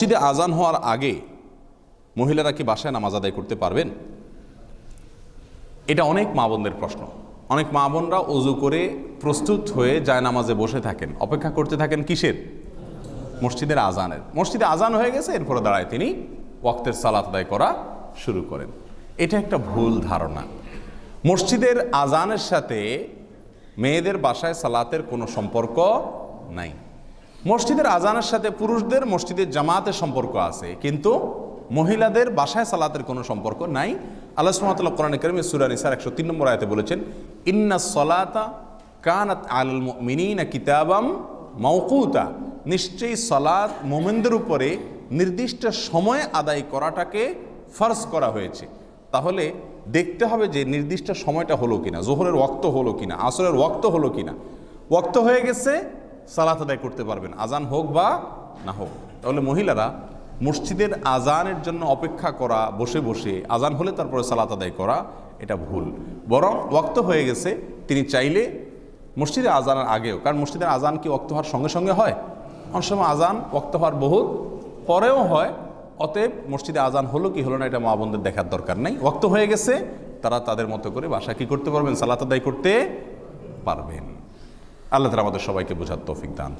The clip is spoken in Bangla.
মসজিদে আজান হওয়ার আগে মহিলারা কি বাসায় নামাজ আদায় করতে পারবেন? এটা অনেক মা বোনদের প্রশ্ন। অনেক মা বোনরা অজু করে প্রস্তুত হয়ে যায় নামাজে বসে থাকেন। অপেক্ষা করতে থাকেন কিসের? মসজিদের আজানের। মসজিদে আজান হয়ে গেছে, এরপরে দাঁড়ায় তিনি ওয়াক্তের সালাত আদায় করা শুরু করেন। এটা একটা ভুল ধারণা। মসজিদের আজানের সাথে মেয়েদের বাসায় সালাতের কোনো সম্পর্ক নাই। মসজিদের আজানের সাথে পুরুষদের মসজিদের জামাতের সম্পর্ক আছে, কিন্তু মহিলাদের বাসায় সালাতের কোনো সম্পর্ক নাই। আল্লাহ সুমাতাল্লাহ কোরআন করিমে সুরান ইসার একশো তিন নম্বর আয়তে বলেছেন, ইন্না সলাতা কানাত আল মিনিনা কিতাবাম মৌকুতা নিশ্চয়ই সলাদ মোমেনদের উপরে নির্দিষ্ট সময় আদায় করাটাকে ফার্জ করা হয়েছে। তাহলে দেখতে হবে যে নির্দিষ্ট সময়টা হলো কিনা, জোহরের ওক্ত হলো কিনা, আসরের ওক্ত হলো কিনা। ওক্ত হয়ে গেছে সালাত আদায় করতে পারবেন আজান হোক বা না হোক। তাহলে মহিলারা মসজিদের আজানের জন্য অপেক্ষা করা, বসে বসে আজান হলে তারপরে সালাত আদায় করা, এটা ভুল। বরং ওক্ত হয়ে গেছে, তিনি চাইলে মসজিদে আজানের আগেও, কারণ মসজিদের আজান কি ওক্ত হওয়ার সঙ্গে সঙ্গে হয়? অনেক সময় আজান ওক্ত হওয়ার বহুত পরেও হয়, অতএব মসজিদে আজান হলো কি হলো না, এটা মা বোনদের দেখার দরকার নাই। ওক্ত হয়ে গেছে, তারা তাদের মতো করে বাসা কি করতে পারবেন? সালাত আদায় করতে পারবেন। আল্লাহ তালা আমাদের সবাইকে বোঝার তৌফিক দান।